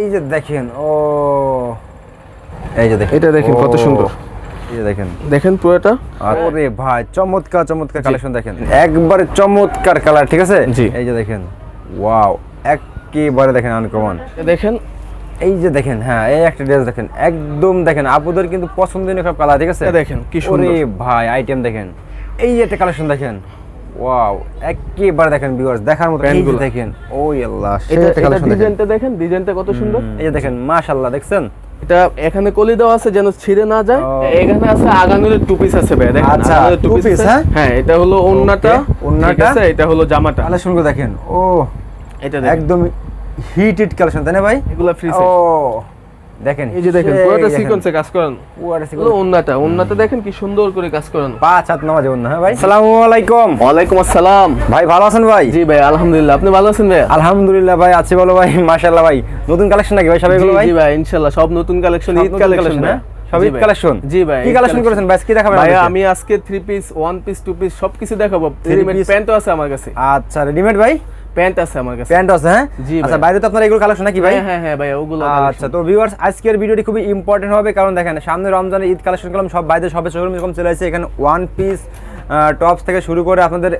এই যে দেখেন ও। এই যে দেখেন। এটা দেখেন কত সুন্দর। দেখেন। দেখেন পুরোটা আরে ভাই চমৎকার চমৎকার কালেকশন দেখেন। একবারে চমৎকার কালার ঠিক আছে? জি। এই যে দেখেন। ওয়াও একেবারে দেখেন আনকমন দেখেন। এই যে দেখেন হ্যাঁ এই একটা ড্রেস দেখেন। একদম দেখেন আপুদের কিন্তু পছন্দনীয় সব কালার ঠিক আছে? দেখেন, কি সুন্দর। ভাই আইটেম দেখেন। এই যে একটা কালেকশন দেখেন। ওয়াও একেবারে দেখেন ভিউয়ার্স দেখার মতো প্যান্টগুলো। দেখেন ওই আল্লাহ এটা ডিজাইনটা দেখেন। ডিজাইনটা কত সুন্দর। এই যে দেখেন মাশাআল্লাহ দেখছেন? এটা এখানে কলি দেওয়া আছে যেন ছিঁড়ে না যায় এখানে আছে আগানুরের টু পিস আছে ভাই দেখেন আচ্ছা, আছে। হ্যাঁ? হ্যাঁ এটা হলো ওন্নাটা আছে এটা হলো জামাটা। কালেকশন দেখেন ও এটা একদম হিট হিট কালেকশন তাই না ভাই? এগুলা ফ্রি ও দেখেন এই যে দেখেন পুরোটা সিকোয়েন্সে কাজ করানো। পুরোটা এগুলো ওন্নাটা ওন্নাটা দেখেন কি সুন্দর করে কাজ করানো। পাঁচ হাত নামাজ না হ্যাঁ ভাই? আসসালামু আলাইকুম। ওয়ালাইকুম আসসালাম। ভাই ভালো আছেন ভাই? জি ভাই আলহামদুলিল্লাহ। আপনি ভালো আছেন ভাই? আলহামদুলিল্লাহ ভাই আছি বলো ভাই মাশাআল্লাহ ভাই। নতুন কালেকশন নাকি ভাই সব এগুলো ভাই? জি ভাই ইনশাআল্লাহ সব নতুন কালেকশন ঈদ কালেকশন হ্যাঁ? সব জি ঈদ কালেকশন জি ভাই কি কালেকশন করেছেন ভাই? কি দেখাবেন ভাইয়া আমি আজকে three piece one piece two piece সবকিছু দেখাবো। রেডিমেড প্যান্টও আছে আমার কাছে। আচ্ছা রেডিমেড ভাই? প্যান্ট আছে আমার কাছে। প্যান্ট আছে হ্যাঁ? জি আচ্ছা বাইরে তো আপনার এগুলো কালেকশন নাকি ভাই? হ্যাঁ হ্যাঁ হ্যাঁ ভাই ওগুলো আচ্ছা তো ভিউয়ার্স আজকের ভিডিওটি খুবই ইম্পর্টেন্ট হবে কারণ দেখেন সামনে রমজানের ঈদ কালেকশন করলাম সব বাইরে সবে শোরুম এরকম চলে আসছে এখানে ওয়ান পিস টপস থেকে শুরু করে আপনাদের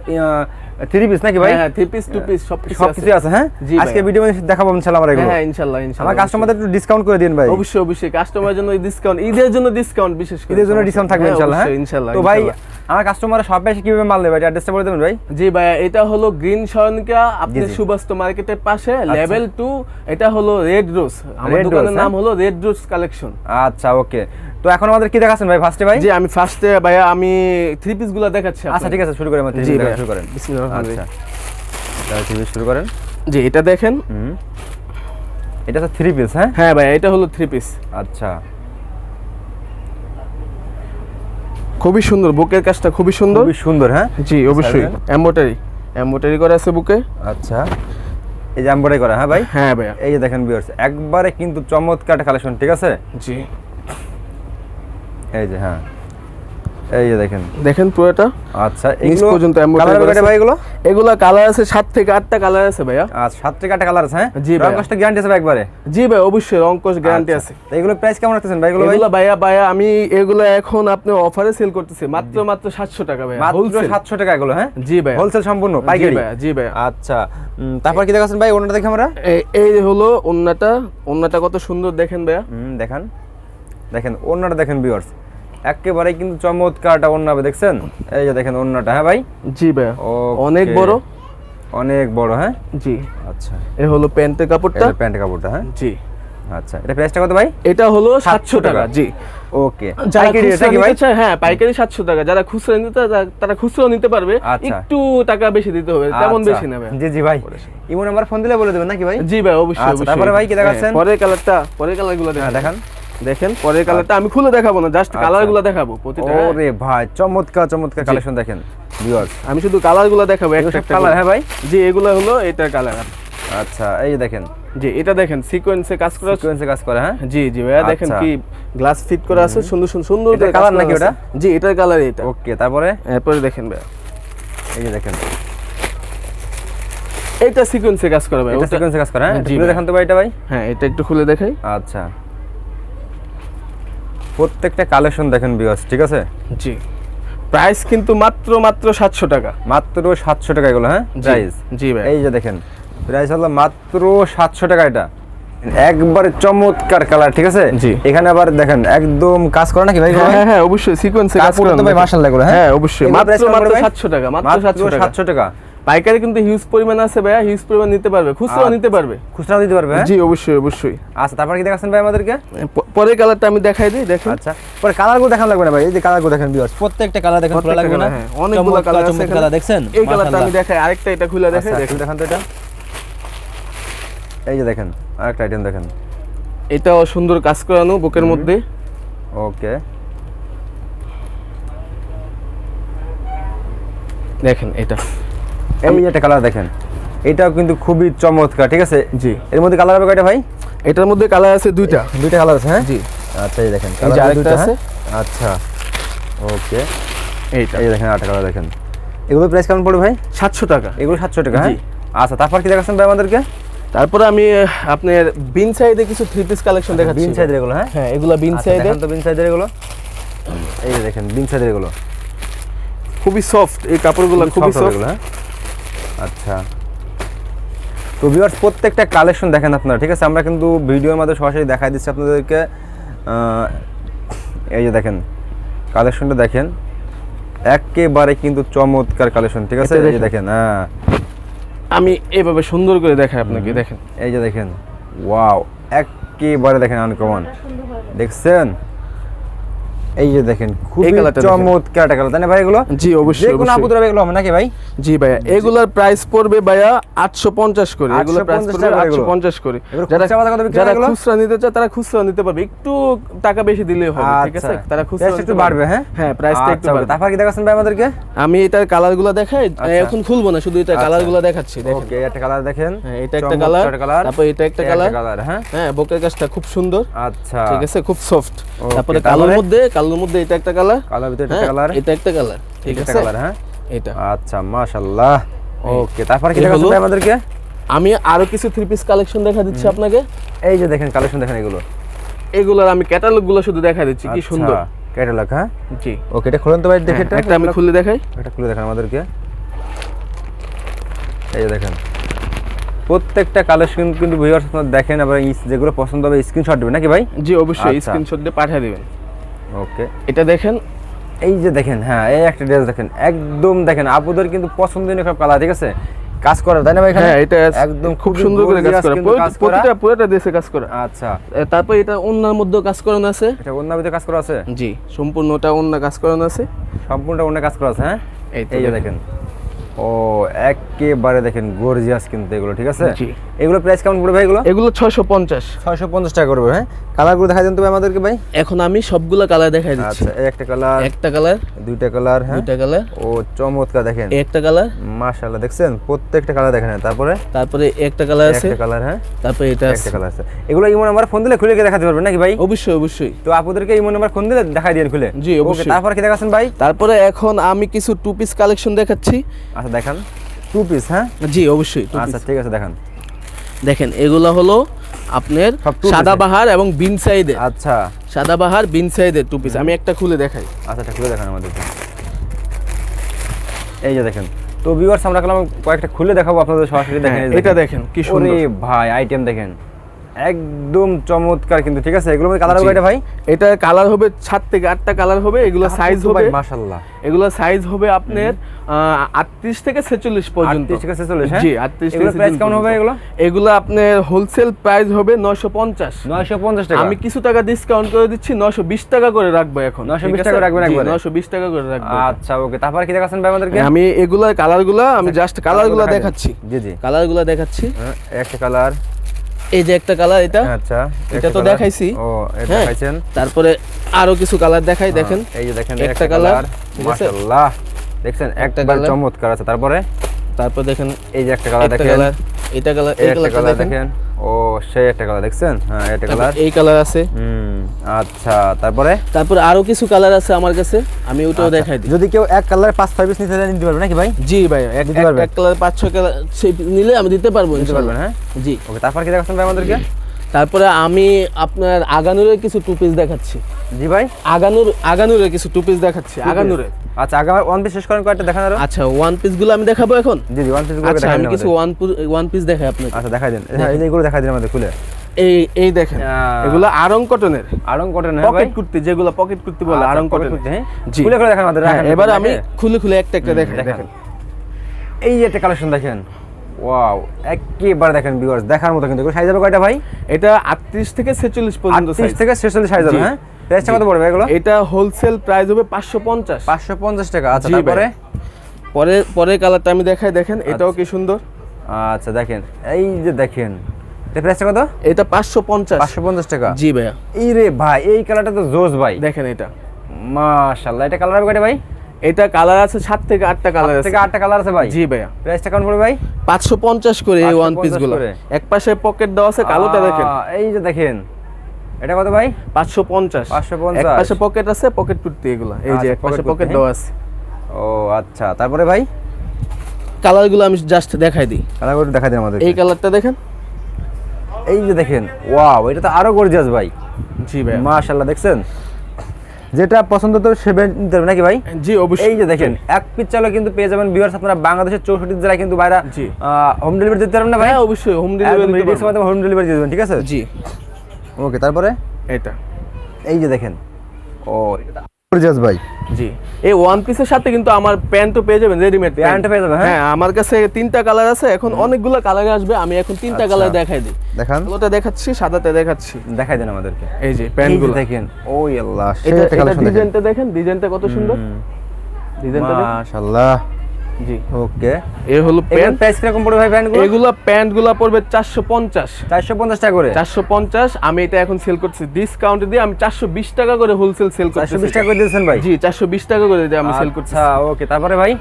থ্রি পিস নাকি ভাই? হ্যাঁ থ্রি পিস টু পিস সব কিছু আছে। হ্যাঁ? আজকে ভাই। ভিডিও দেখাবো ইনশাআল্লাহ আমরা এগুলো। হ্যাঁ ইনশাআল্লাহ আমার ইনশাআল্লাহ কাস্টমারদের একটু ডিসকাউন্ট করে দিন ভাই। অবশ্যই অবশ্যই কাস্টমারের জন্য ডিসকাউন্ট ঈদের জন্য ডিসকাউন্ট বিশেষ করে। ঈদের জন্য ডিসকাউন্ট থাকবে হ্যাঁ, ইনশাআল্লাহ হ্যাঁ? ইনশাআল্লাহ তো ভাই আমার কাস্টমার সব এসে কীভাবে মাল নেবে অ্যাড্রেসটা বলে দেবেন ভাই? জি ভাইয়া এটা হলো গ্রিন আপনি। সুবাস্ত মার্কেটের পাশে লেভেল টু এটা হলো রেড রোজ আমার দোকানের নাম হ্যাঁ? হলো রেড রোজ কালেকশন আচ্ছা ওকে তো এখন আমাদের কি দেখাচ্ছেন ভাই ফার্স্টে ভাই? জি আমি ফার্স্টে ভাইয়া আমি থ্রি পিসগুলো দেখাচ্ছি আচ্ছা ঠিক আছে শুরু করেন শুরু করেন। বিসমিল্লাহির রহমানির আচ্ছা। তাহলে TV শুরু করেন। জি এটা দেখেন। এটা তো থ্রি পিস হ্যাঁ? হ্যাঁ ভাইয়া এটা হলো থ্রি পিস আচ্ছা। খুবই সুন্দর বুকের কাজটা খুবই সুন্দর। খুবই সুন্দর হ্যাঁ? জি অবশ্যই? এমব্রয়ডারি এমব্রয়ডারি করা আছে বুকে। আচ্ছা। এই যে এমব্রয়ডারি করা হ্যাঁ ভাই? হ্যাঁ ভাইয়া। এই যে দেখেন ভিউয়ার্স একবারে কিন্তু চমৎকার কালেকশন ঠিক আছে? জি। এই যে হ্যাঁ। এই যে দেখেন। দেখেন পুরোটা। আচ্ছা এগুলো পর্যন্ত করা ভাই এগুলো? এগুলা কালার আছে সাত থেকে আটটা কালার আছে ভাইয়া। আচ্ছা সাত থেকে আটটা কালার আছে হ্যাঁ? জি রং ভাইয়া। গ্যারান্টি আছে একবারে? জি ভাই অবশ্যই অঙ্কশ গ্যারান্টি আচ্ছা। আছে। তো এগুলো প্রাইস কেমন রাখতেছেন ভাই এগুলো এগুলো ভাইয়া ভাইয়া আমি এগুলো এখন আপনি অফারে সেল করতেছি। মাত্র মাত্র সাতশো টাকা ভাইয়া মাত্র হোলসেল সাতশো টাকা এগুলো হ্যাঁ? জি ভাইয়া। হোলসেল সম্পূর্ণ পাইকারি? ভাইয়া জি ভাইয়া। আচ্ছা তারপর কি দেখাচ্ছেন ভাই ওনাটা দেখি আমরা? এই- হলো ওন্নাটা ওন্নাটা কত সুন্দর দেখেন ভাইয়া। হুম দেখান। দেখেন ওনাটা দেখেন ভিউয়ার্স একেবারে কিন্তু চমৎকারটা ওন্না হবে দেখছেন? এই যে দেখেন ওন্নাটা হ্যাঁ ভাই? জি Okay. অনেক বড়। অনেক বড় হ্যাঁ? জি। আচ্ছা। এ হলো প্যান্টের কাপড়টা। এটা প্যান্ট কাপড়টা হ্যাঁ? জি। আচ্ছা এটা প্রাইসটা কত ভাই? এটা হলো 700 টাকা। জি। ওকে পাইকারি এটা কি ভাই? চায় হ্যাঁ পাইকারি সাতশো টাকা। যারা খুচরা নিতে তারা- খুচরা নিতে পারবে। আচ্ছা। একটু টাকা বেশি দিতে হবে তেমন আচ্ছা। বেশি নেবে। জি জি ভাই। ইমো নাম্বার ফোন দিলে বলে দেবেন নাকি ভাই? জি ভাই অবশ্যই আচ্ছা, অবশ্যই। তারপরে ভাই কি দেখাচ্ছেন? হ্যাঁ, পরের কালারটা পরের কালারগুলো হ্যাঁ দেখান। দেখেন পরের কালারটা আমি খুলে দেখাবো না জাস্ট আচ্ছা। কালারগুলো দেখাবো প্রতিটা। ওরে ভাই চমৎকার চমৎকার কালেকশন দেখেন ভিউয়ার্স আমি শুধু কালারগুলো দেখাবো একটা কালার কালার হ্যাঁ ভাই? জি এগুলো হলো এটার কালার আচ্ছা এই দেখেন। জি এটা দেখেন সিকোয়েন্সে কাজ করা সিকোয়েন্সে কাজ করে হ্যাঁ? জি জি ভাইয়া দেখেন আচ্ছা। কি গ্লাস ফিট করা আছে সুন্দর সুন্দর সুন্দর এটা কাজ নাকি ওটা? জি এটার কালার এটা। ওকে তারপরে? এরপরে দেখেন ভাইয়া। এই যে দেখেন। এটা সিকোয়েন্সে কাজ করা ভাই এটা সিকোয়েন্সে কাজ করে হ্যাঁ? জি দেখান তো ভাই এটা ভাই। হ্যাঁ এটা একটু খুলে দেখাই। আচ্ছা। প্রত্যেকটা কালেকশন দেখেন ভিউয়ার্স ঠিক আছে? জি। প্রাইস কিন্তু মাত্র মাত্র সাতশো টাকা। মাত্র সাতশো টাকা এগুলো হ্যাঁ? প্রাইস জি ভাই। এই যে দেখেন প্রাইস হলো মাত্র সাতশো টাকা এটা। একবারে চমৎকার কালার ঠিক আছে? জি। এখানে আবার দেখেন একদম কাজ করে নাকি ভাই হ্যাঁ হ্যাঁ হ্যাঁ অবশ্যই সিকোয়েন্সে কাজ করা তো ভাই মাশাআল্লাহ এগুলো হ্যাঁ? হ্যাঁ অবশ্যই। মাত্র মাত্র ভাই? সাতশো টাকা মাত্র মাত্র সাতশো টাকা। সাতশো টাকা। পাইকারি কিন্তু হিউজ পরিমাণ আছে ভাইয়া হিউজ পরিমাণ নিতে পারবে খুচরাও আচ্ছা। নিতে পারবে। খুচরা নিতে পারবে হ্যাঁ? জি অবশ্যই অবশ্যই। আচ্ছা তারপর কি দেখাচ্ছেন ভাই আমাদেরকে? পরের কালারটা আমি দেখাই দিই দেখেন। আচ্ছা পরে কালারগুলো দেখান লাগবে না ভাই এই যে কালারগুলো দেখেন ভিউয়ার্স প্রত্যেকটা কালার দেখেন খোলা লাগবে না। হ্যাঁ, অনেকগুলো কালার আছে colour দেখছেন? এই কালারটা আমি দেখাই আরেকটা এটা খুলে দেখাই আচ্ছা, দেখেন। দেখান তো এটা। এই যে দেখেন আরেকটা আইটেম দেখেন। এটাও সুন্দর কাজ করানো বুকের মধ্যে। ওকে। দেখেন এটা। এই একটা কালার দেখেন। এটাও কিন্তু খুবই চমৎকার ঠিক আছে? জি। এর মধ্যে কালার হবে কয়টা ভাই? এটার মধ্যে কালার আছে দুইটা। দুইটা কালার আছে হ্যাঁ? জি। আচ্ছা এই দেখেন আরেকটা দুইটা, আছে। হ্যাঁ? আচ্ছা ওকে। এইটা। এই দেখেন কালার দেখেন। এগুলো প্রাইস কেমন পড়বে ভাই? সাতশো টাকা। এগুলো সাতশো টাকা হ্যাঁ? জি। আচ্ছা তারপর কি দেখাচ্ছেন ভাই আমাদেরকে? তারপরে আমি আপনার বিন সাইডে কিছু থ্রি পিস কালেকশন দেখাচ্ছি বিন সাইজের এগুলো হ্যাঁ? হ্যাঁ এগুলা বিন আচ্ছা, সাইডে তো বিন সাইজের এগুলো। এই দেখেন বিন সাইজের এগুলো। খুবই সফট এই কাপড়গুলো খুবই সফট হ্যাঁ? আচ্ছা। তো ভিউয়ার্স প্রত্যেকটা কালেকশন দেখেন আপনারা ঠিক আছে? আমরা কিন্তু ভিডিওর মধ্যে সরাসরি দেখাই দিচ্ছি আপনাদেরকে। এই যে দেখেন কালেকশনটা দেখেন। একেবারে কিন্তু চমৎকার কালেকশন ঠিক আছে? এই যে দেখেন। হ্যাঁ। আমি এভাবে সুন্দর করে দেখাই আপনাকে দেখেন। এই যে দেখেন ওয়াও একেবারে দেখেন আনকমন দেখছেন? এই যে দেখেন খুবই চমৎকার একটা কালার তাই না ভাই এগুলো? জি অবশ্যই যে কোনো আপুদের এগুলো হবে নাকি ভাই? জি ভাইয়া এগুলার প্রাইস পড়বে ভাইয়া করে এগুলোর প্রাইস পড়বে টাকা আটশো এগুলো। পঞ্চাশ করে। যারা খুচরা বাজার কত বিক্রি হয় যারা খুচরা নিতে চায় তারা খুচরা নিতে পারবে। একটু টাকা বেশি দিলেই হবে ঠিক আছে? আচ্ছা। তারা খুচরা একটু বাড়বে, হ্যাঁ? হ্যাঁ প্রাইসটা একটু আচ্ছা, বাড়বে। তারপর কি দেখাচ্ছেন ভাই আমাদেরকে? আমি এটার কালারগুলো দেখাই আচ্ছা। এখন খুলবো না শুধু এটা কালারগুলো দেখাচ্ছি দেখেন। ওকে একটা কালার দেখেন। হ্যাঁ এটা একটা কালার কালার তারপর এটা একটা কালার কালার হ্যাঁ? হ্যাঁ বুকের কাজটা খুব সুন্দর আচ্ছা। ঠিক আছে? খুব সফট তারপরে? কালোর মধ্যে কালোর মধ্যে এটা একটা কালার? কালার ভিতরে একটা হ্যাঁ কালার? এটা একটা কালার। ঠিক আছে? কালার হ্যাঁ? এটা। আচ্ছা মাশাআল্লাহ। ওকে তারপর কি দেখাচ্ছেন আমাদেরকে? আমি আরও কিছু থ্রি পিস কালেকশন দেখা দিচ্ছি আপনাকে। এই যে দেখেন কালেকশন দেখেন এগুলো। এগুলোর আমি শুধু দেখা দিচ্ছি কি সুন্দর। ক্যাটালগ হ্যাঁ? জি। ওকে এটা খুলেন তো ভাই দেখে একটা আমি খুলে দেখাই। এটা খুলে দেখেন আমাদেরকে। এই যে দেখেন। প্রত্যেকটা কালেকশন কিন্তু ভিউয়ার্স আপনারা দেখেন আবার যেগুলো পছন্দ হবে স্ক্রিনশট দিবেন। নাকি ভাই? জি অবশ্যই আচ্ছা। স্ক্রিনশট দিয়ে পাঠিয়ে দিবেন। ওকে এটা দেখেন এই যে দেখেন হ্যাঁ এই একটা ড্রেস দেখেন একদম দেখেন আপুদের কিন্তু পছন্দনীয় সব কালার ঠিক আছে? কাজ করা তাই না ভাই হ্যাঁ এটা একদম খুব সুন্দর করে কাজ করে। প্রতিটা পুরোটা দেশে কাজ করা। আচ্ছা। তারপর এটা অন্যার মধ্যেও কাজ করানো আছে। এটা অন্য মধ্যে কাজ করা আছে? জি সম্পূর্ণটা অন্য কাজ করানো আছে। সম্পূর্ণ অন্য কাজ করা আছে হ্যাঁ? এই দেখেন। ও একেবারে দেখেন গর্জিয়াস কিন্তু এগুলো ঠিক আছে? এগুলো প্রাইস কেমন পড়বে ভাই এগুলো? এগুলো ছয়শো পঞ্চাশ। ছয়শো পঞ্চাশ টাকা করবে হ্যাঁ কালারগুলো দেখা দেন তো আমাদেরকে ভাই। এখন আমি সবগুলা কালার দেখাই দিচ্ছি। আচ্ছা একটা কালার একটা কালার দুইটা কালার হ্যাঁ? দুইটা কালার ও চমৎকার দেখেন। একটা কালার মাশাআল্লাহ দেখছেন? প্রত্যেকটা কালার দেখেন। তারপরে? তারপরে একটা কালার আছে। একটা কালার হ্যাঁ? তারপরে এটা একটা কালার আছে। এগুলো ইমো নাম্বার ফোন দিলে খুলে দেখাতে পারবেন নাকি ভাই? অবশ্যই অবশ্যই। তো আপুদেরকে ইমো নাম্বার ফোন দিলে দেখাই দিয়ে খুলে। জি, অবশ্যই। তারপর কি দেখাচ্ছেন ভাই? তারপরে এখন আমি কিছু টু পিস কালেকশন দেখাচ্ছি। আচ্ছা দেখান। টু পিস হ্যাঁ? জি অবশ্যই আচ্ছা ঠিক আছে দেখান। দেখেন এগুলো হলো আপনার সাদাবাহার এবং বিন সাইডের আচ্ছা। সাদাবাহার বিন সাইডের টু পিস আমি একটা খুলে দেখাই। আচ্ছা এটা খুলে দেখান আমাদেরকে এই যে দেখেন তো ভিউয়ার্স আমরা কয়েকটা খুলে দেখাবো আপনাদের সরাসরি দেখেন হ্যাঁ, এটা দেখেন কি সুন্দর। ভাই আইটেম দেখেন। একদম চমৎকার কিন্তু ঠিক আছে? এগুলো কালার হবে এটা ভাই? এটা কালার হবে সাত থেকে আটটা কালার হবে এগুলো সাইজ হবে। মাশাআল্লাহ। এগুলো সাইজ হবে আপনার আটত্রিশ থেকে ছেচল্লিশ পর্যন্ত। 38 থেকে 46, হ্যাঁ? জি আটত্রিশ এগুলোর price কেমন হবে এগুলো? এগুলো আপনার হোলসেল প্রাইস হবে নয়শো পঞ্চাশ। 950 টাকা। আমি কিছু টাকা ডিসকাউন্ট করে দিচ্ছি নয়শো বিশ টাকা করে রাখব এখন 920 টাকা রাখবেন একবারে? নয়শো বিশ টাকা করে রাখব। আচ্ছা ওকে। তারপর কি দেখাচ্ছেন ভাই আমাদেরকে? আমি এগুলার কালারগুলো আমি জাস্ট কালারগুলো দেখাই দেখাচ্ছি। জি জি। কালারগুলো দেখাচ্ছি। হ্যাঁ, একটা কালার এই যে একটা কালার এটা। আচ্ছা এটা তো দেখাইছি। ও এটা হ্যাঁ। দেখাইছেন? তারপরে আরও কিছু কালার দেখাই দেখেন। এই যে দেখেন একটা কালার? মাশাআল্লাহ। দেখছেন একটা কালার চমৎকার আছে। তারপরে? তারপর দেখেন এই যে একটা কালার দেখেন। এটা কালার এই কালার দেখেন। দেখেন। ও সেই একটা কালার দেখছেন? হ্যাঁ একটা কালার এই কালার আছে। হুম আচ্ছা তারপরে? তারপর আরও কিছু কালার আছে আমার কাছে আমি ওটাও আচ্ছা, দেখাই দিই। যদি কেউ এক কালার পাঁচ ছয় পিস নিতে চায় নিতে পারবে নাকি ভাই? জি ভাই এক এক- কালার পাঁচ ছয় কালার নিলে আমি দিতে পারব নিতে পারবেন। হ্যাঁ? জি। ওকে তারপর কি দেখাচ্ছেন ভাই আমাদেরকে? তারপরে আমি আপনার আগানুরের কিছু টু পিস দেখাচ্ছি। জি ভাই। আগানুর আগানুরের কিছু টু পিস দেখাচ্ছি আগানুরের। আচ্ছা আগে ওয়ান পিস শেষ করেন কয়েকটা দেখান আরও। আচ্ছা ওয়ান পিসগুলো আমি দেখাবো এখন? জি জি ওয়ান পিসগুলো আচ্ছা দেখাই আমি কিছু। ওয়ান ওয়ান পিস দেখাই আপনাকে। আচ্ছা দেখাই দিন। হ্যাঁ এই যে এগুলো দেখাই দিন আমাদের খুলে। এই এই দেখেন। এগুলো আরং কটনের আড়ং কটন হ্যাঁ ভাই। পকেট কুর্তি যেগুলো পকেট কুর্তি বলে আচ্ছা, আরং pocket কটন হ্যাঁ? খুলে খুলে দেখান আমাদের হ্যাঁ এবার আমি খুলে খুলে একটা একটা দেখাই দেখেন। এই যে একটা কালেকশন দেখেন। ওয়াও একেবারে দেখেন ভিউয়ার্স দেখার মতো কিন্তু। সাইজ হবে কয়টা ভাই? এটা আটত্রিশ থেকে ছেচল্লিশ পর্যন্ত 38 থেকে 46 সাইজ হবে হ্যাঁ? প্রাইসটা কত পড়বে এগুলো? এটা হোলসেল প্রাইস হবে পাঁচশো পঞ্চাশ। 550 টাকা আচ্ছা তারপরে? পরে পরের কালারটা আমি দেখাই দেখেন এটাও কি সুন্দর? আচ্ছা দেখেন এই যে দেখেন এটা প্রাইসটা কত? এটা পাঁচশো পঞ্চাশ। 550 টাকা। জি ভাইয়া। এই রে ভাই এই কালারটা তো জোস ভাই। দেখেন এটা। মাশাআল্লাহ এটা কালার হবে কয়টা ভাই? এটা কালার আছে সাত থেকে আটটা কালার আছে থেকে আটটা কালার আছে ভাই? জি ভাইয়া। প্রাইসটা কেমন পড়বে ভাই? পাঁচশো পঞ্চাশ করে এই ওয়ান পিসগুলো। এক পাশে পকেট দেওয়া আছে কালোটা দেখেন। এই যে দেখেন। এটা কত ভাই? পাঁচশো পঞ্চাশ। 550 এক পাশে পকেট আছে পকেট কুর্তি এগুলো। এই যে আচ্ছা, এক পাশে পকেট দেওয়া আছে। ও আচ্ছা। তারপরে ভাই? কালারগুলো আমি জাস্ট দেখাই দিই। কালার করে দেখা দিন আমাদের এই কালারটা দেখেন। এই যে দেখেন ওয়াও এটা তো আরও গর্জিয়াস ভাই। জি ভাই মাশাআল্লাহ দেখছেন? যেটা পছন্দ তো সেভেন নাকি ভাই? জি অবশ্যই। এই যে দেখেন এক পিস চালও কিন্তু পেয়ে যাবেন ভিউয়ার্স আপনারা বাংলাদেশের চৌষট্টি জেলায় কিন্তু বাইরা জি। হোম ডেলিভারি দিতে পারবেন না ভাই? হ্যাঁ অবশ্যই হোম ডেলিভারি দিতে পারবেন। হোম ডেলিভারি দিয়ে দেবেন ঠিক আছে? জি। ওকে তারপরে? এটা। এই যে দেখেন। ও গর্জিয়াস ভাই। জি। এই ওয়ান পিসের সাথে কিন্তু আমার প্যান্টও পেয়ে যাবেন রেডিমেড প্যান্ট পেয়ে যাবেন, হ্যাঁ? হ্যাঁ আমার কাছে তিনটা কালার আছে এখন অনেকগুলো কালার আসবে আমি এখন তিনটা আচ্ছা। কালার দেখাই দিই। দেখান। ওটা দেখাচ্ছি সাদাতে দেখাচ্ছি। দেখাই দেন আমাদেরকে। এই যে প্যান্টগুলো দেখেন ওই আল্লাহ এটা ডিজাইনটা দেখেন। ডিজাইনটা কত সুন্দর। ডিজাইনটা মাশাআল্লাহ। জি। ওকে। এ হলো প্যান্ট। প্রাইস কীরকম পড়বে ভাই প্যান্টগুলো? এগুলো প্যান্টগুলো পড়বে চারশো পঞ্চাশ। চারশো পঞ্চাশ টাকা করে? চারশো পঞ্চাশ। আমি এটা এখন সেল করছি ডিসকাউন্ট দিয়ে। আমি চারশো বিশ টাকা করে হোলসেল সেল করছি টাকা করে দিয়েছেন ভাই? জি চারশো বিশ টাকা করে দিয়ে আমি সেল করছি আচ্ছা ওকে। তারপরে ভাই?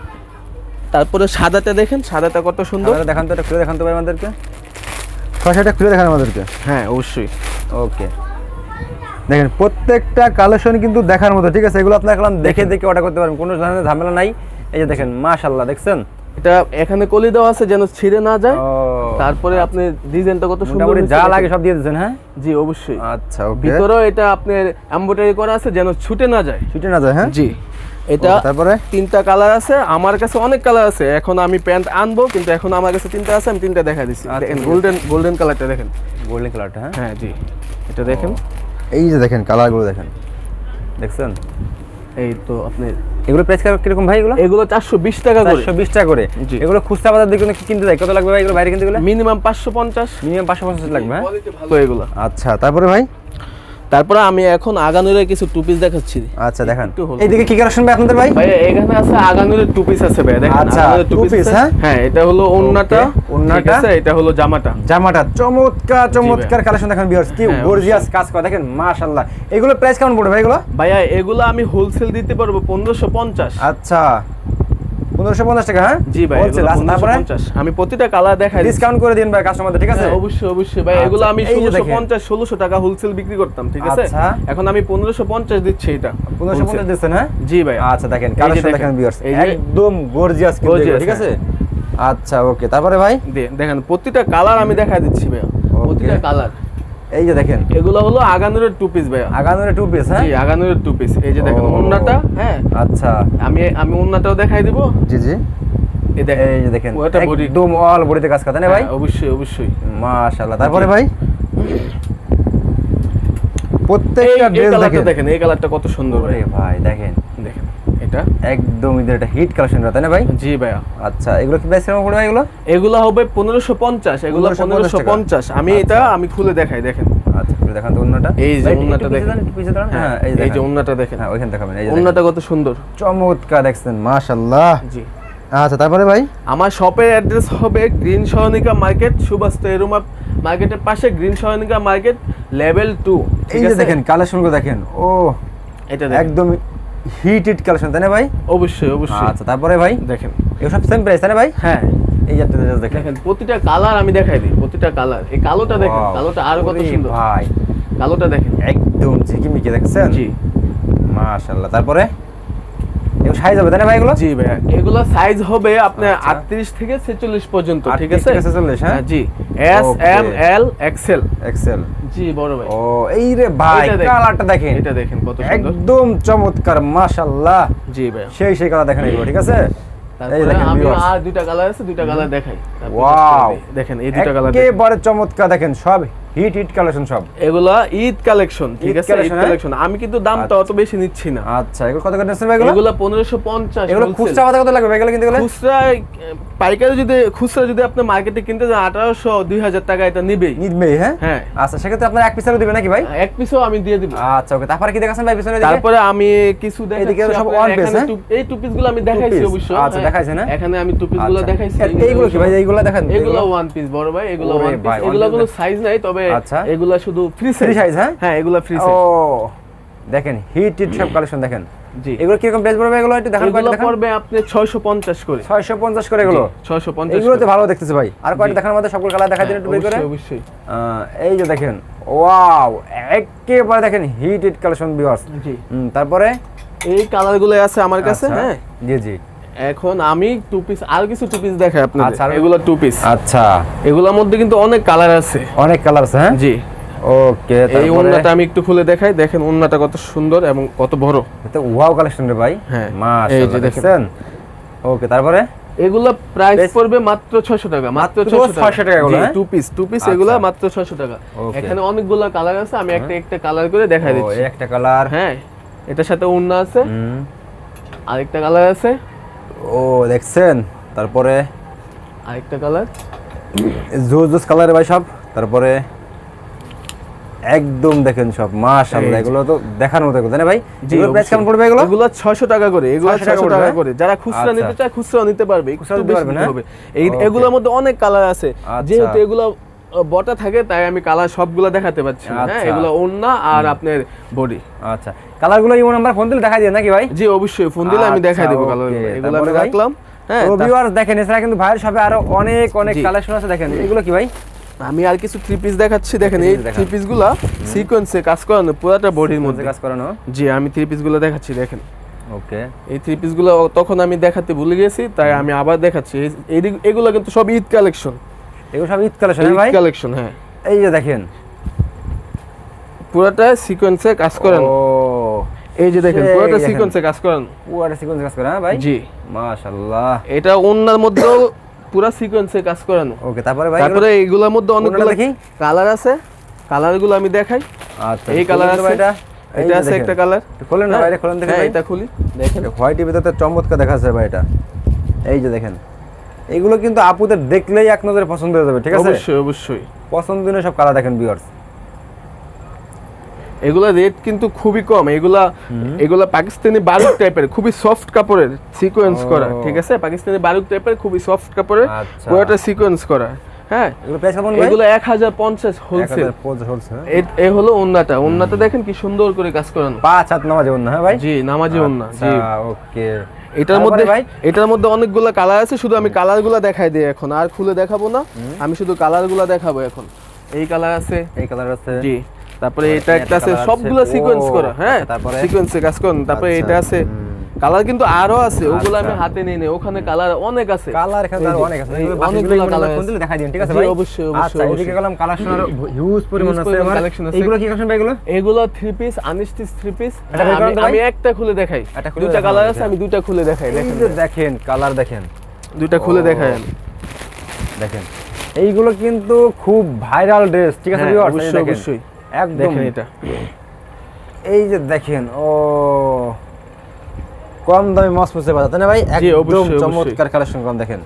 তারপরে সাদাটা দেখেন সাদাটা কত সুন্দর। দেখান তো এটা খুলে দেখান তো ভাই আমাদেরকে। শসাটা খুলে দেখান আমাদেরকে। হ্যাঁ অবশ্যই। ওকে। দেখেন প্রত্যেকটা কালেকশন কিন্তু দেখার মতো ঠিক আছে? এগুলো আপনার এখন দেখে দেখে অর্ডার করতে পারবেন। কোনো ধরনের ঝামেলা নাই। এই যে দেখেন মাশাল্লাহ দেখছেন? এটা এখানে কলি দেওয়া আছে যেন ছিঁড়ে না যায়। তারপরে আপনি ডিজাইনটা কত সুন্দর যা লাগে সব দিয়ে দিচ্ছেন হ্যাঁ? জি অবশ্যই। আচ্ছা ওকে। ভিতরেও এটা আপনার এমব্রয়ডারি করা আছে যেন ছুটে না যায়। ছুটে না যায় হ্যাঁ? জি। এটা তারপরে? তিনটা কালার আছে আমার কাছে অনেক কালার আছে। এখন আমি প্যান্ট আনব কিন্তু এখন আমার কাছে তিনটা আছে আমি তিনটা দেখা দিচ্ছি। আচ্ছা, দেখেন গোল্ডেন গোল্ডেন কালারটা দেখেন। গোল্ডেন কালারটা হ্যাঁ? হ্যাঁ জি। এটা দেখেন। এই যে দেখেন কালারগুলো দেখেন। দেখছেন? এই তো আপনি এগুলো প্রাইস কীরকম ভাই এগুলো? এগুলো চারশো বিশ টাকা করে। চারশো বিশ টাকা করে। এগুলো খুচরা বাজার দিকে কিনতে যায়? কত লাগবে ভাই এগুলো বাইরে কিনতে গেলে? মিনিমাম পাঁচশো পঞ্চাশ। মিনিমাম পাঁচশো পঞ্চাশ লাগবে হ্যাঁ? তো এগুলো। আচ্ছা তারপরে ভাই? তারপরে আমি এখন আগানুরের কিছু টু পিস দেখাচ্ছি। আচ্ছা দেখেন। এইদিকে কি কালেকশন ভাই আপনাদের ভাই? ভাই এখানে আছে আগানুরের টু পিস আছে ভাই দেখেন আচ্ছা, আগানুরের আছে। হ্যাঁ? হ্যাঁ এটা হলো ওন্নাটা আছে এটা হলো জামাটা। জামাটা চমৎকার চমৎকার কালেকশন দেখেন ভিউয়ার্স কি গর্জিয়াস কাজ করা দেখেন মাশাআল্লাহ। এগুলো প্রাইস কেমন পড়বে ভাই এগুলো? ভাইয়া এগুলো আমি হোলসেল দিতে পারব পনেরোশো পঞ্চাশ। আচ্ছা। পনেরোশো পঞ্চাশ টাকা হ্যাঁ? জি ভাই তারপরে আমি প্রতিটা কালার দেখাই ডিসকাউন্ট করে দিন ভাই কাস্টমারদের ঠিক আছে? হ্যাঁ, অবশ্যই অবশ্যই। ভাই আচ্ছা, এগুলো আমি টাকা হোলসেল বিক্রি করতাম ঠিক আছে? আচ্ছা। এখন আমি পনেরোশো পঞ্চাশ দিচ্ছি এটা। দিচ্ছেন হ্যাঁ? জি ভাই। আচ্ছা দেখেন কালেকশন দেখেন, ভিউয়ার্স একদম গর্জিয়াস কিন্তু ঠিক আছে? আচ্ছা ওকে তারপরে ভাই? দেখেন প্রতিটা কালার আমি দেখাই দিচ্ছি ভাইয়া। প্রতিটা কালার এই যে দেখেন। এগুলো হলো আগানুরের টু পিস ভাইয়া। আগানোরে টু পিস হ্যাঁ? জি আগানুরের টু পিস এই যে দেখেন ওন্নাটা হ্যাঁ? আচ্ছা। আমি আমি ওন্নাটাও দেখাই দিব। জি জি। এই দেখেন এই যে দেখেন ওটা body- একদম অল বডিতে কাজ করতে না ভাই? হ্যাঁ, অবশ্যই অবশ্যই। মাশাআল্লাহ। তারপরে ভাই? প্রত্যেকটা ড্রেস দেখেন। এই কালারটা কত সুন্দর। ভাই ভাই দেখেন। এটা। একদম এদের একটা হিট কালেকশন তাই না ভাই? জি ভাইয়া। আচ্ছা এগুলো কি প্রাইস কেমন পড়বে ভাই এগুলো? এগুলো হবে পনেরোশো পঞ্চাশ এগুলো 1550 পনেরোশো টাকা। পঞ্চাশ। আমি এটা আমি খুলে দেখাই দেখেন। আচ্ছা একটু দেখান তো অন্যটা এই যে পিছে দেখেন। দাঁড়ান। হ্যাঁ এই যে ওন্নাটা দেখেন। হ্যাঁ ওইখানে দেখাবেন এই যে। ওন্নাটা কত সুন্দর। চমৎকার দেখছেন মাশাআল্লাহ। জি। আচ্ছা তারপরে ভাই? আমার শপের অ্যাড্রেস হবে গ্রিন সহনিকা মার্কেট সুভাষ এরুমা মার্কেটের পাশে green Sahonika market level two এই যে দেখেন কালেকশনগুলো দেখেন। ও এটা একদম হিট হিট কালেকশন তাই না ভাই? অবশ্যই অবশ্যই। আচ্ছা তারপরে ভাই? দেখেন। এই সব সেম প্রাইস তাই না ভাই? হ্যাঁ। এই যে দেখেন। দেখেন প্রতিটা কালার আমি দেখাই দিই প্রতিটা কালার এই কালোটা দেখেন কালোটা আরও কত সুন্দর। ভাই। কালোটা দেখেন। একদম ঝিকিমিকি দেখছেন? জি। মাশাআল্লাহ তারপরে? এগুলো সাইজ হবে তাই না ভাই এগুলো? জি ভাইয়া। এগুলো সাইজ হবে আপনার আচ্ছা। আটত্রিশ থেকে ছেচল্লিশ পর্যন্ত ঠিক 38 আছে? থেকে 46, হ্যাঁ? জি। S M L XL XL জি বড় ভাই। ও এই রে ভাই কালারটা দেখেন। এটা দেখেন। কত সুন্দর। একদম চমৎকার মাশাআল্লাহ। জি ভাইয়া। সেই সেই কালার দেখেন এগুলো ঠিক আছে? দেখেন আমি আর দুইটা কালার আছে দুইটা কালার দেখাই। দেখেন এই দুইটা কালার চমৎকার দেখেন সব হিট হিট কালেকশন সব। এগুলা ঈদ কালেকশন ঠিক আছে? ঈদ হ্যাঁ? কালেকশন আমি কিন্তু দামটা অত বেশি নিচ্ছি না। আচ্ছা এগুলো কত করে নিচ্ছেন ভাই এগুলো? এগুলা পনেরোশো পঞ্চাশ এগুলো খুচরা বাজার কত লাগবে এগুলো কিন্তু এগুলো খুচরা পাইকারি যদি খুচরা যদি আপনি মার্কেটে কিনতে যান আঠারোশো দুই হাজার টাকা এটা নিবেই। নিদবে হ্যাঁ? হ্যাঁ। আচ্ছা সেক্ষেত্রে আপনার এক পিসেরও দিবেন নাকি ভাই? এক পিসও আমি দিয়ে দিব। আচ্ছা ওকে। তারপরে কি দেখাচ্ছেন ভাই পিছনে তারপরে আমি কিছু এদিকে দেখাচ্ছি সব piece, এখানে হ্যাঁ? এই টু পিসগুলো আমি দেখাইছি? অবশ্য আচ্ছা, হ্যাঁ। দেখাইছেন, হ্যাঁ? এখানে আমি টু পিসগুলো আচ্ছা। দেখাইছি। এইগুলো কি ভাই? এইগুলো দেখেন এগুলো ওয়ান পিস বড় ভাই এগুলো ওয়ান পিস এগুলো কোনো সাইজ নাই তবে আচ্ছা। এগুলো শুধু ফ্রি সাইজ হ্যাঁ? হ্যাঁ এগুলো ফ্রি ও। দেখেন হিট হিট সব কালেকশন দেখেন। জি। এগুলো কীরকম প্রাইস পড়বে এগুলো একটু দেখান এগুলো পড়বে আপনি 650 করে। 650 করে এগুলো? 650 এগুলো তো ভালো দেখতেছে ভাই। আর কয়টা। দেখার মধ্যে সকল কালার দেখা দিন একটু বের করে। অবশ্যই অবশ্যই এই যে দেখেন ওয়াও একেবারে দেখেন হিট হিট কালেকশন ভিউয়ার্স জি তারপরে? এই কালারগুলো আছে আমার কাছে আচ্ছা, হ্যাঁ? জি জি। এখন আমি টু পিস আর কিছু টু পিস দেখাই আপনাদের। আচ্ছা, এগুলো টু পিস আচ্ছা। এগুলোর মধ্যে কিন্তু অনেক কালার আছে। অনেক কালার আছে হ্যাঁ? জি। ওকে এই ওন্নাটা আমি একটু খুলে দেখাই। দেখেন ওন্নাটা কত সুন্দর এবং কত বড়। এটা ওয়াও কালেকশন রে ভাই। হ্যাঁ, এই মাশাআল্লাহ। দেখছেন? ওকে তারপরে? এগুলো প্রাইস পড়বে মাত্র 600 টাকা মাত্র মাত্র 600 600 টাকা। এগুলো, হ্যাঁ? টু পিস টু পিস আচ্ছা। এগুলো মাত্র 600 টাকা. হ্যাঁ। এখানে অনেকগুলো কালার আছে আমি একটা একটা কালার করে দেখাই দিচ্ছি। এই একটা কালার হ্যাঁ এটার সাথে ওন্না আছে। হুম। আরেকটা কালার আছে। ও দেখছেন? তারপরে আরেকটা কালার? জোস জোস কালার ভাই সব। তারপরে একদম দেখেন সব মাশাআল্লাহ এই যে। এগুলো তো দেখার মতো এগুলো না ভাই? এগুলো প্রাইস কেমন পড়বে এগুলো? এগুলো 600 টাকা করে এগুলো 600 টাকা করে, টাকা হ্যাঁ? যারা খুচরা আচ্ছা। নিতে চায় খুচরা নিতে পারবে একটু বেশি পারবে, না? হবে। এই এগুলোর মধ্যে অনেক কালার আছে। আচ্ছা। যেহেতু এগুলো বটা থাকে তাই আমি কালার সবগুলো দেখাতে পাচ্ছি হ্যাঁ আচ্ছা। এগুলো ওন্না আর আপনার বডি। আচ্ছা। কালারগুলো ইমো নাম্বার ফোন দিলে দেখাই দিয়ে নাকি ভাই? জি অবশ্যই ফোন দিলে আমি দেখাই আচ্ছা, দেবো কালার এগুলো আমি রাখলাম। হ্যাঁ তো ভিউয়ার্স দেখেন এছাড়া কিন্তু ভাইয়ের সবে আরও অনেক অনেক কালেকশন আছে দেখেন। এগুলো কি ভাই? আমি আর কিছু থ্রি পিস দেখাচ্ছি দেখেন এই থ্রি পিসগুলা সিকোয়েন্সে কাজ করানো পুরোটা বডির মধ্যে। কাজ করানো। জি আমি থ্রি পিসগুলো দেখাচ্ছি দেখেন। ওকে এই থ্রি পিসগুলো তখন আমি দেখাতে ভুলে গেছি তাই আমি আবার দেখাচ্ছি। এগুলো কিন্তু সব ঈদ কালেকশন এগুলো সব ঈদ কালেকশন ঈদ ভাই? কালেকশন হ্যাঁ। এই যে দেখেন। পুরোটা সিকোয়েন্সে কাজ করানো। এই যে দেখেন পুরোটা সিকোয়েন্সে কাজ করানো। পুয়ারে সিকোয়েন্স কাজ করে হ্যাঁ ভাই? জি। মাশাআল্লাহ। এটা মধ্যেও পুরা সিকোয়েন্সে কাজ করানো। ওকে তারপরে ভাই তারপরে এইগুলোর মধ্যে অনেকগুলো দেখি। কালার আছে। কালারগুলো আমি দেখাই। আচ্ছা এই কালার আছে। এটা এটা আছে একটা কালার খোলেন না বাইরে খোলেন দেখেন হ্যাঁ এটা খুলি। দেখেন। হোয়াইটের ভিতরে তো চমৎকার দেখা যাচ্ছে ভাই এটা। এই যে দেখেন। এগুলো কিন্তু আপুদের দেখলেই এক নজরে পছন্দ হয়ে যাবে ঠিক আছে? অবশ্যই অবশ্যই। পছন্দনীয় সব কালার দেখেন ভিউয়ার্স এগুলা রেট কিন্তু খুবই কম। এগুলা এগুলা পাকিস্তানি বারুক টাইপের খুবই সফট কাপড়ের সিকোয়েন্স। করা ঠিক আছে? পাকিস্তানি বারুক টাইপের খুবই সফট কাপড়ের আচ্ছা। পুরোটা সিকোয়েন্স করা হ্যাঁ? এগুলো ভাই? এক হাজার পঞ্চাশ হোলসেল এ হলো ওন্নাটা। ওন্নাটা দেখেন কি সুন্দর করে কাজ করানো। পাঁচ হাত নামাজে না হ্যাঁ ভাই? জি নামাজি ওন্না জি। ওকে। এটার মধ্যে এটার মধ্যে অনেকগুলো কালার আছে শুধু আমি কালারগুলো দেখাই দিই এখন। আর খুলে দেখাবো না। আমি শুধু কালার কালারগুলো দেখাবো এখন। এই কালার আছে। এই কালার আছে। জি। তারপরে তারপরে এটা একটা আছে সবগুলো সিকোয়েন্স করা হ্যাঁ আচ্ছা, তারপরে? সিকোয়েন্সে কাজ করুন তারপরে আচ্ছা, এটা আছে কালার কিন্তু আরও আছে ওগুলো আমি আচ্ছা। হাতে নিয়ে নেই ওখানে কালার অনেক আছে কালার এখানে অনেক আছে অনেকগুলো কালার ফোন দিলে দেখাই দিন ঠিক আছে ভাই অবশ্যই, অবশ্যই, আচ্ছা এদিকে। গেলাম কালেকশন আর হিউজ পরিমাণ আছে আমার collection আছে। এগুলো কি কালেকশন ভাই এগুলো এগুলো three piece unstitch three piece. আমি একটা খুলে দেখাই খুলে কালার আছে আমি দুইটা খুলে দেখাই দেখেন দেখেন কালার দেখেন দুইটা খুলে। দেখাই দেখেন এইগুলো কিন্তু খুব ভাইরাল ড্রেস ঠিক আছে হ্যাঁ? অবশ্যই, অবশ্যই। একদম। এটা। এই যে দেখেন ও কম দামে মসমসে বাজাতে না ভাই? একদম। চমৎকার কালেকশন কম দেখেন।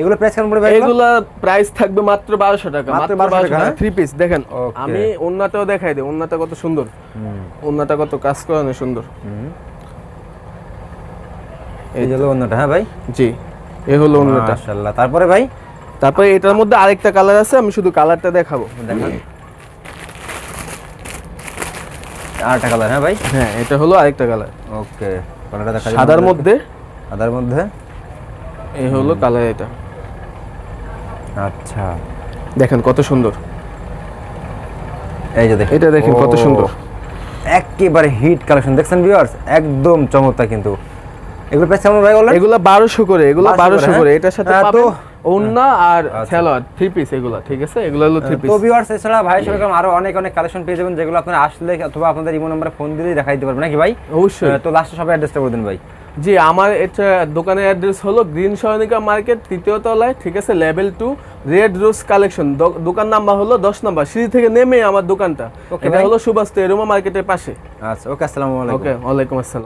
এগুলো প্রাইস কেমন পড়বে এগুলো? প্রাইস থাকবে মাত্র বারোশো টাকা মাত্র মাত্র 1200 টাকা, টাকা হ্যাঁ? থ্রি পিস দেখেন আমি ওন্নাটাও দেখাই দিই ওন্নাটা কত সুন্দর। ওন্নাটা কত কাজ করানো সুন্দর। এই যে হলো অন্যটা হ্যাঁ ভাই? জি এ হলো ওন্নাটা। মাশাআল্লাহ। তারপরে ভাই? তারপরে এটার মধ্যে আরেকটা কালার আছে আমি শুধু কালারটা দেখাবো। দেখান। আরেকটা কালার হ্যাঁ ভাই? হ্যাঁ এটা হলো আরেকটা কালার ওকে কালারটা দেখা সাদার মধ্যে? সাদার মধ্যে? এই হলো কালার এটা। আচ্ছা। দেখেন কত সুন্দর। এই যে দেখেন। এটা দেখেন কত সুন্দর। একেবারে হিট কালেকশন দেখছেন ভিউয়ার্স একদম চমৎকার কিন্তু। এগুলো প্রাইস কেমন ভাই বলেন? এগুলা বারোশো করে এগুলো 1200 বারোশো করে, হ্যাঁ? এটার সাথে হ্যাঁ, পাবেন ওন্না আর আচ্ছা। স্যালোয়ার থ্রি পিস এগুলা ঠিক আছে? এগুলো হলো থ্রি পিস তো ভিউয়ার্স এছাড়া ভাই সেরকম আরও অনেক অনেক কালেকশন পেয়ে যাবেন যেগুলো আপনারা আসলে অথবা আপনাদের ইমো নাম্বারে ফোন দিলেই দেখাই দিতে পারবেন নাকি ভাই? অবশ্যই। তো লাস্টে সবাই অ্যাড্রেসটা বলে দিন ভাই। জি আমার এটা দোকানের অ্যাড্রেস হলো গ্রিন সয়নিকা মার্কেট তৃতীয় তলায় ঠিক আছে? Level two red rose collection দোকান নাম্বার হলো দশ নাম্বার সিঁড়ি থেকে নেমে আমার দোকানটা। এটা হলো সুভাষ তেরুমা মার্কেটের পাশে। আচ্ছা ওকে আসসালামু আলাইকুম। ওকে ওয়ালাইকুম আসসালাম।